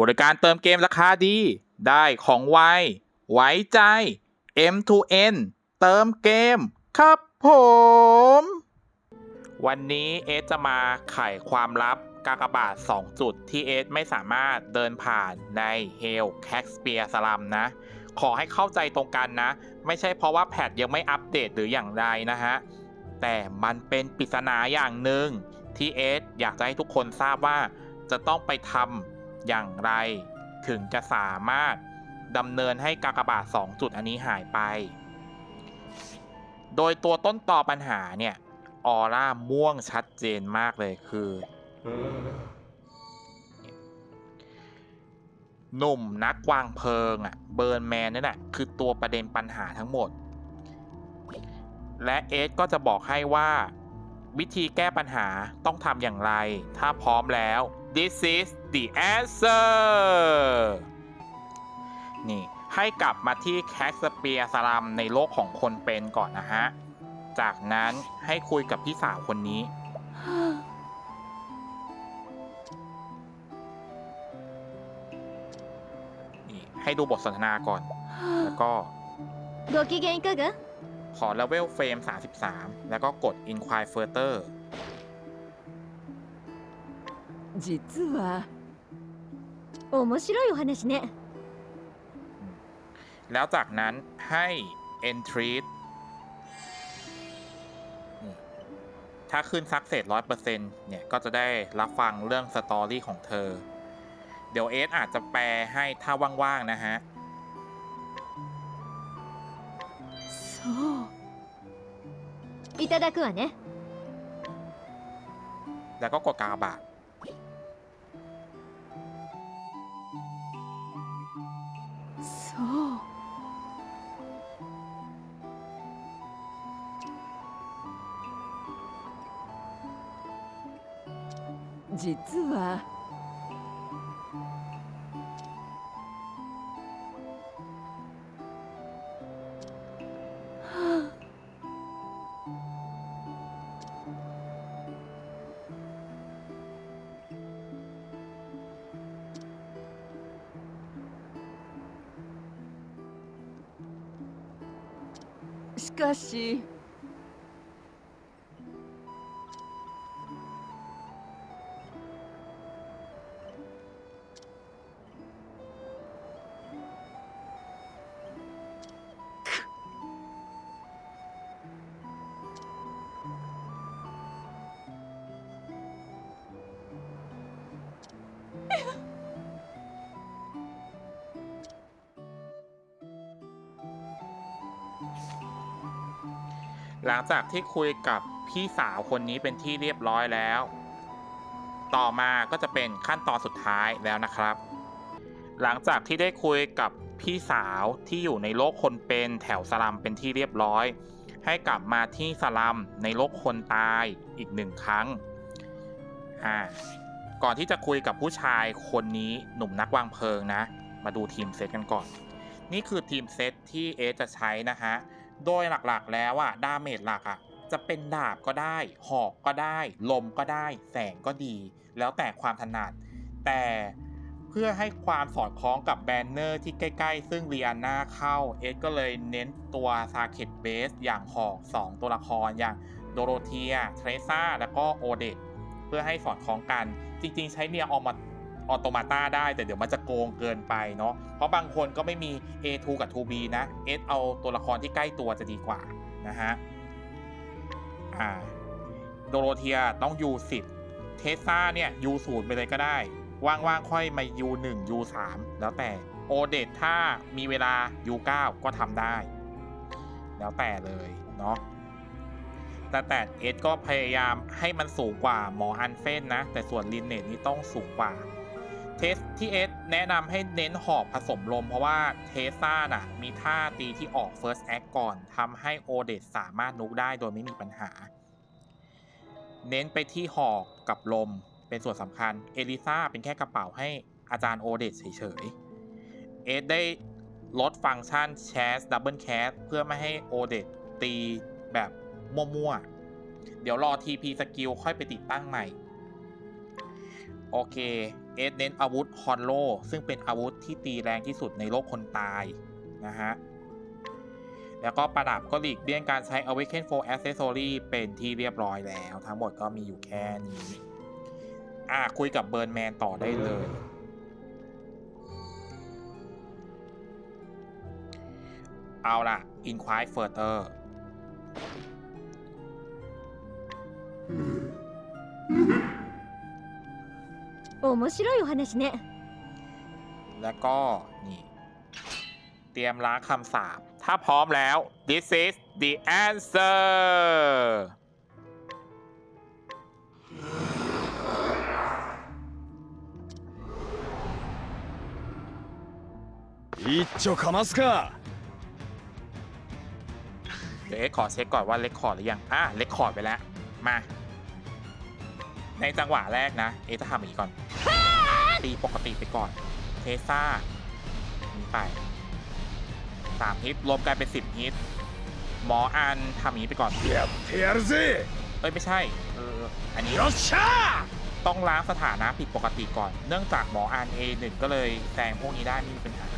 บริการเติมเกมราคาดี ได้ของไว ไว้ใจ M2N เติมเกม ครับผม วันนี้เอสจะมาไขความลับกากบาท 2 จุดที่เอสไม่สามารถเดินผ่านใน Hell c a x p e r สลัมนะ ขอให้เข้าใจตรงกันนะ ไม่ใช่เพราะว่าแพทยังไม่อัปเดตหรืออย่างใดนะฮะ แต่มันเป็นปริศนาอย่างหนึ่งที่เอสอยากจะให้ทุกคนทราบว่าจะต้องไปทำ อย่างไร ถึงจะสามารถดำเนินให้กากบาท2จุดอันนี้หายไป โดยตัวต้นต่อปัญหาเนี่ย ออร่าม่วงชัดเจนมากเลยคือ หนุ่มนักวางเพลิงอะเบิร์นแมนนี่นแหละคือตัวประเด็นปัญหาทั้งหมด และเอสก็จะบอกให้ว่า วิธีแก้ปัญหาต้องทำอย่างไร ถ้าพร้อมแล้ว this is the answer นี่ ให้กลับมาที่แคสเปียสลัมในโลกของคนเป็นก่อนนะฮะ จากนั้นให้คุยกับพี่สาวคนนี้ นี่ ให้ดูบทสนทนาก่อน แล้วก็ ご機嫌いかが ขอเลเวลเฟรม 33 แล้วก็กด Inquire Further 実は面白いお話ね แล้วจากนั้นให้ Entreat นี่ถ้าขึ้น Success 100%เนี่ย ก็จะได้รับฟังเรื่องสตอรี่ของเธอ เดี๋ยวเอสอาจจะแปลให้ถ้าว่างๆ นะฮะ そういただくわね แล้วก็กดกากบาท そう。実は。はしかし。 หลังจากที่คุยกับพี่สาวคนนี้เป็นที่เรียบร้อยแล้ว ต่อมาก็จะเป็นขั้นตอนสุดท้ายแล้วนะครับ หลังจากที่ได้คุยกับพี่สาวที่อยู่ในโลกคนเป็นแถวสลัมเป็นที่เรียบร้อย ให้กลับมาที่สลัมในโลกคนตายอีกหนึ่งครั้งอ่าก่อนที่จะคุยกับผู้ชายคนนี้หนุ่มนักวางเพลิงนะ มาดูทีมเซตกันก่อน นี่คือทีมเซตที่เอจะใช้นะฮะ โดยหลักๆแล้วอะดาเมจหลักอะจะเป็นดาบก็ได้ หอกก็ได้ ลมก็ได้ แสงก็ดี แล้วแต่ความถนัด แต่เพื่อให้ความสอดคล้องกับแบนเนอร์ที่ใกล้ ๆ ซึ่งเรียนาเข้า เอสก็เลยเน้นตัวซาเคตเบสอย่างหอก 2 ตัวละครอย่างโดโรเทีย เทรซ่า แล้วก็โอเดตเพื่อให้สอดคล้องกัน จริง ๆ ใช้เนียออกมา ออโตมาตาได้แต่เดี๋ยวมันจะโกงเกินไปเนาะเพราะบางคนก็ไม่มี A2 กับ 2B นะ S เอาตัวละครที่ใกล้ตัวจะดีกว่านะฮะอ่าโดโรเทียต้อง U10 เทสซาเนี่ย U0 ไปเลยก็ได้ ว่างๆ ค่อยมา U1 U3 แล้วแต่โอเดตถ้ามีเวลา U9 ก็ทำได้ แล้วแต่เลยเนาะแต่แต่เอสก็พยายามให้มันสูงกว่าหมออันเฟนนะ แต่ส่วนลินเนตนี่ต้องสูงกว่า เทสที่เอสแนะนำให้เน้นหอกผสมลม เพราะว่าเทสซ่าน่ะมีท่าตีที่ออก First Act ก่อนทำให้โอเดตสามารถนุกได้โดยไม่มีปัญหา เน้นไปที่หอกกับลมเป็นส่วนสำคัญ เอลิซาเป็นแค่กระเป๋าให้อาจารย์โอเดตเฉยๆ เอสได้ลดฟังก์ชันแชสดับเบิลแคสเพื่อไม่ให้โอเดตตีแบบมั่วๆ เดี๋ยวรอ TP สกิลค่อยไปติดตั้งใหม่ โอเค เอสเน้นอาวุธฮอนโลซึ่งเป็นอาวุธที่ตีแรงที่สุดในโลกคนตาย นะฮะ แล้วก็ประดับก็หลีกเลี่ยงการใช้ Awaken 4 Accessory เป็นที่เรียบร้อยแล้ว ทั้งหมดก็มีอยู่แค่นี้ อะ คุยกับเบิร์นแมนต่อได้เลย เอาล่ะ Inquire Further 面白いお話ね แล้วก็นี่ เตรียมล้างคำสาปถ้าพร้อมแล้ว this is the answer 一丁かますか เดี๋ยวเอ็กซ์ขอเช็คก่อนว่าเล็กคอร์ดหรือยัง อ่ะเล็กคอร์ดไปแล้ว มา ในจังหวะแรกนะ เอจะทำอย่างนี้ก่อน ตีปกติไปก่อน เทซ่านี้ไปสามฮิตรวมกันเป็นสิบฮิต หมออันทำอย่างนี้ไปก่อนเทียบเทียร์ซีเอ้ยไม่ใช่เอออันนี้โยชาต้องล้างสถานะผิดปกติก่อน เนื่องจากหมออัน A1 ก็เลยแซงพวกนี้ได้ไม่มีปัญหา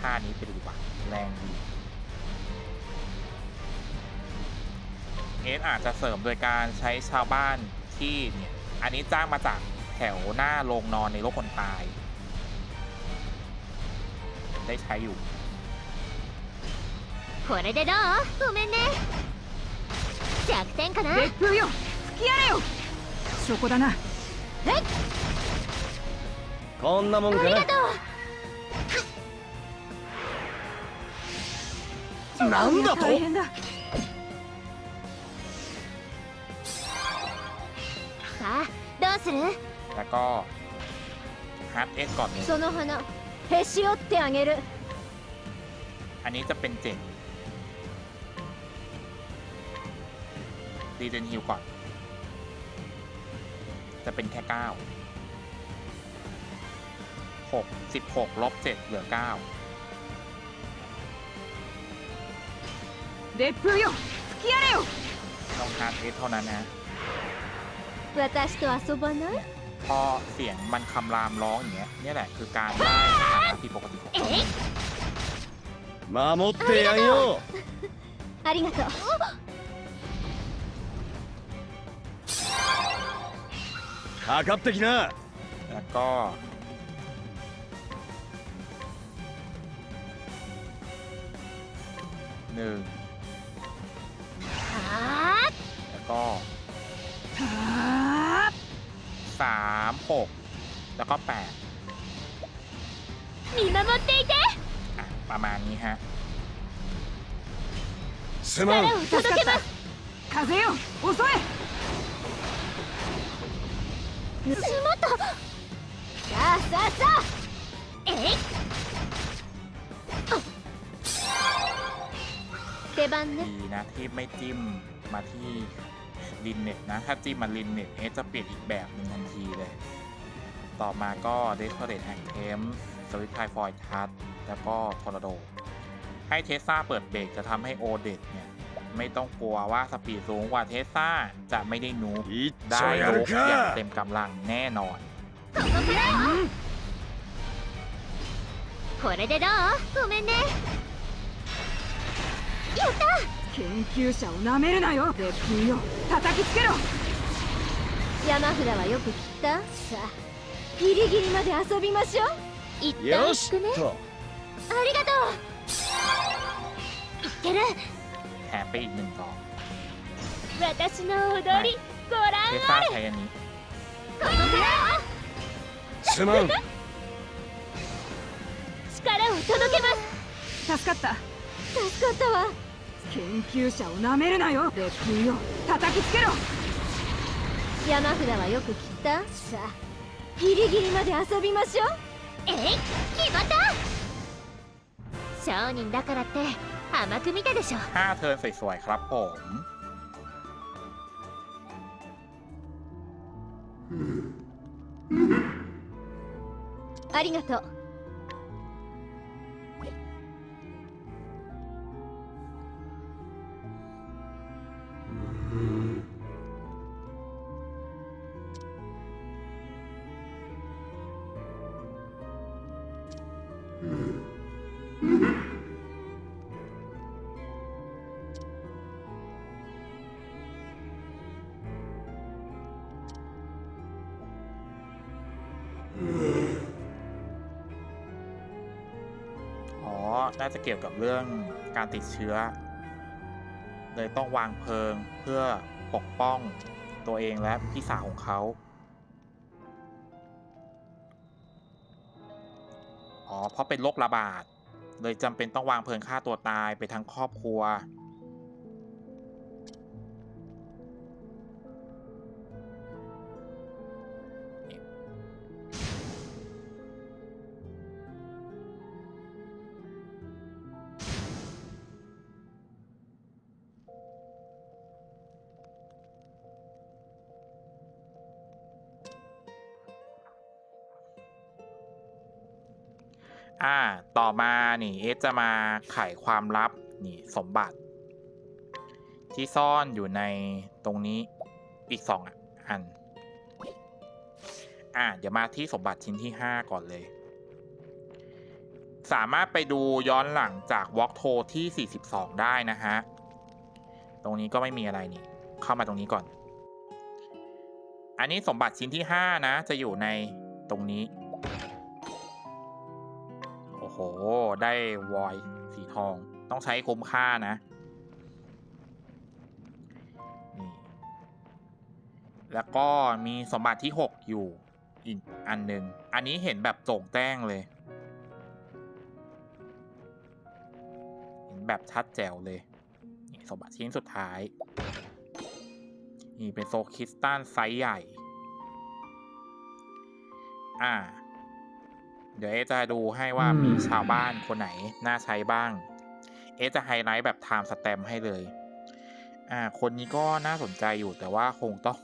ท่านี้ไปดูว่าแรงดี เอสอาจจะเสริมโดยการใช้ชาวบ้านที่เนี่ย อันนี้จ้างมาจากแถวหน้าโรงนอนในโลกคนตาย ได้ใช้อยู่ これでどうごめんね弱点かな烈風よ吹き荒れよそこだなこんなもんかななんだと大変だ さあどうする แล้วก็ฮาร์ดเอสก่อนเลย その花へし折ってあげる อันนี้จะเป็นเจ็ดดีเดนฮิลก่อน จะเป็นแค่เก้าหกสิบหกลบเจ็ดเหลือเก้า 烈風よ吹き荒れよ ต้องฮาร์ดเอสเท่านั้นนะ 私と遊ばない พอเสียงมันคำรามร้องอย่างเงี้ยเนี่ยแหละคือการได้สถานะผิดปกติของ え เขา い守ってやんよありがとうかかってきな แล้วก็หนึ่ง は แล้วก็ あ สามหกแล้วก็แปด ー見守っていて อ่ะ ประมาณนี้ฮะ すまん力を届けます風よ襲えしまったさあさあさあえいあ出番ね ดีนะที่ไม่จิ้มมาที่ ลินเน็ตนะ ถ้าจิ้มมาลินเน็ตเอสจะเปลี่ยนอีกแบบหนึ่งทันทีเลย ต่อมาก็เดส o เ a ตแ n งเทมสวิตไทฟอยทัสแล้วก็ทอร์นาโด ให้เทสซาเปิดเบรกจะทำให้โอเดตเนี่ย ไม่ต้องกลัวว่าสปีดสูงกว่าเทสซาจะไม่ได้นูบ 一丁 ได้ や ลุ る กอย่าง か เต็มกำลังแน่นอน これでどうごめんねやった 研究者をなめるなよ。絶品よ。叩きつけろ。山札はよく切った？さあギリギリまで遊びましょう。一旦引くね。ありがとう。いける。ハッピーヌンボ私の踊り、ご覧あれ。このすまん。力を届けます。助かった。助かったわ。研究者をなめるなよ烈風よ叩きつけろ山札はよく切ったさあギリギリまで遊びましょうえい決まった商人だからって甘く見たでしょ5 เทิร์นสวยๆครับผม ありがとう อ๋อ น่าจะเกี่ยวกับเรื่องการติดเชื้อ เลยต้องวางเพลิงเพื่อปกป้องตัวเองและพี่สาวของเขาอ๋อ เพราะเป็นโรคระบาด เลยจำเป็นต้องวางเพลิงฆ่าตัวตายไปทั้งครอบครัว อ่า ต่อมานี่เอสจะมาไขความลับนี่สมบัติ ที่ซ่อนอยู่ในตรงนี้อีกสองอัน อ่าเดี๋ยวมาที่สมบัติชิ้นที่5ก่อนเลย สามารถไปดูย้อนหลังจากวอล์กโทที่ 42 ได้นะฮะ ตรงนี้ก็ไม่มีอะไรนี่ เข้ามาตรงนี้ก่อน อันนี้สมบัติชิ้นที่5นะ จะอยู่ในตรงนี้ ได้วอยสีทอง ต้องใช้คุ้มค่านะนี่แล้วก็มีสมบัติที่ 6 อยู่อีกอันหนึ่งอันนี้เห็นแบบโจ่งแจ้งเลย เห็นแบบชัดแจ๋วเลยนี่สมบัติชิ้นสุดท้าย นี่เป็นโซคริสตัลไซส์ใหญ่ อ่า เดี๋ยวเอะจะดูให้ว่ามีชาวบ้านคนไหนน่าใช้บ้าง เอะจะไฮไลท์แบบไทม์สแตมให้เลย อ่า คนนี้ก็น่าสนใจอยู่แต่ว่าคงต้อง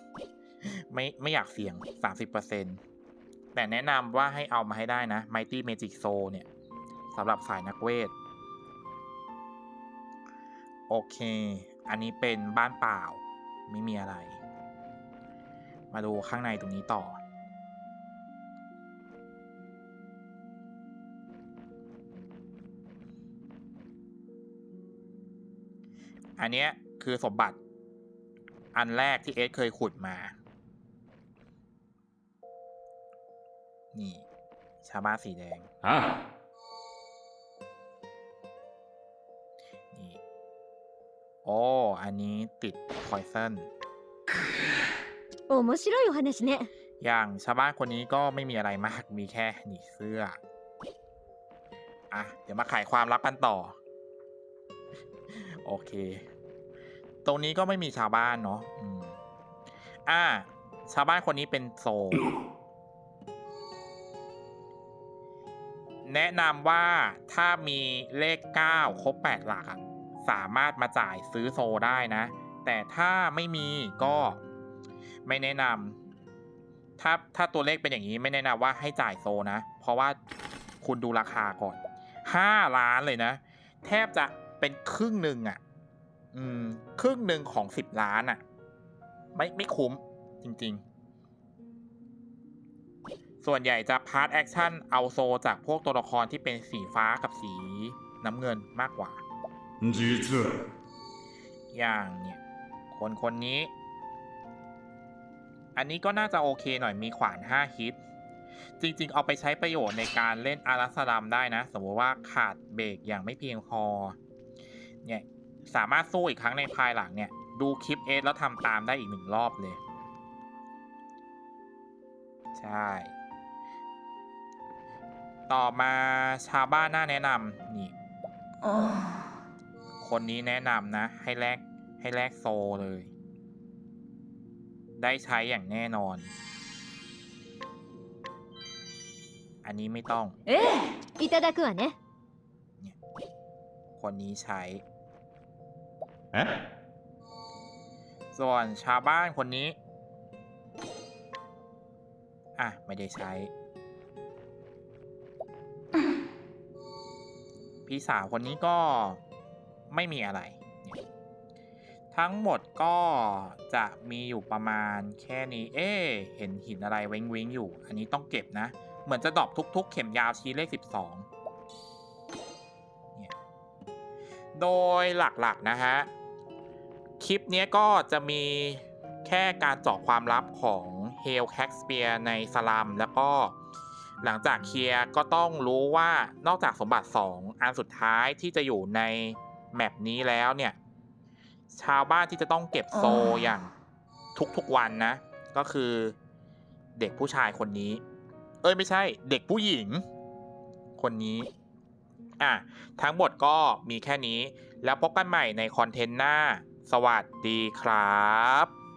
ไม่ไม่อยากเสี่ยง 30%แต่แนะนำว่าให้เอามาให้ได้นะ Mighty Magic Soul เนี่ยสำหรับสายนักเวท โอเค อันนี้เป็นบ้านเปล่า ไม่มีอะไร มาดูข้างในตรงนี้ต่อ อันเนี้ยคือสมบัติ อันแรกที่เอสเคยขุดมา นี่ ชาบ้าสีแดง あ นี่ โอ้ อันนี้ติดพอยซัน 面白いお話ね อย่างชาวบ้านคนนี้ก็ไม่มีอะไรมาก มีแค่หนีเสื้อ อ่ะ เดี๋ยวมาขายความลับกันต่อ โอเค ตรงนี้ก็ไม่มีชาวบ้านเนาะอืมอ่า ชาวบ้านคนนี้เป็นโซ แนะนำว่าถ้ามีเลข 9 ครบ 8 หลักสามารถมาจ่ายซื้อโซได้นะ แต่ถ้าไม่มีก็ไม่แนะนำถ้าถ้าตัวเลขเป็นอย่างนี้ไม่แนะนำว่าให้จ่ายโซนะ เพราะว่าคุณดูราคาก่อน 5 ล้านเลยนะ แทบจะ เป็นครึ่งหนึ่งอะ่ะ อืม ครึ่งหนึ่งของ10ล้านอะ่ะ ไม่ไม่คุ้ม จริง ๆ ส่วนใหญ่จะพาร์ทแอคชั่นเอาโซลจากพวกตัวละครที่เป็นสีฟ้ากับสีน้ำเงินมากกว่า実はอย่างเนี่ย คนคนนี้ อันนี้ก็น่าจะโอเคหน่อยมีขวาน 5 ฮิต จริง ๆ เอาไปใช้ประโยชน์ในการเล่นอารัสลัมได้นะ สมมติว่าขาดเบรกอย่างไม่เพียงพอ เนี่ย สามารถสู้อีกครั้งในภายหลังเนี่ย ดูคลิปเอสแล้วทำตามได้อีกหนึ่งรอบเลย ใช่ ต่อมาชาวบ้านน่าแนะนำนี่ คนนี้แนะนำนะ ให้แลกให้แลกโซเลย ได้ใช้อย่างแน่นอน อันนี้ไม่ต้อง ええいただくわね คนนี้ใช้ ส่วนชาวบ้านคนนี้ อะ ไม่ได้ใช้ พี่สาวคนนี้ก็ไม่มีอะไร ทั้งหมดก็จะมีอยู่ประมาณแค่นี้ เอ๊เห็นหินอะไรเว้งๆอยู่ อันนี้ต้องเก็บนะ เหมือนจะดรอปทุก ๆ เข็มยาวชี้เลข 12 โดยหลักๆนะฮะ คลิปเนี้ยก็จะมีแค่การเจาะความลับของเฮลแคกสเปียร์ในสลัม แล้วก็หลังจากเคลียร์ก็ต้องรู้ว่านอกจากสมบัติ 2 อันสุดท้ายที่จะอยู่ในแมปนี้แล้วเนี่ย ชาวบ้านที่จะต้องเก็บโซอย่างทุกๆวันนะ ก็คือเด็กผู้ชายคนนี้ เอ้ยไม่ใช่ เด็กผู้หญิง คนนี้อะทั้งหมดก็มีแค่นี้ แล้วพบกันใหม่ในคอนเทนต์หน้า สวัสดีครับ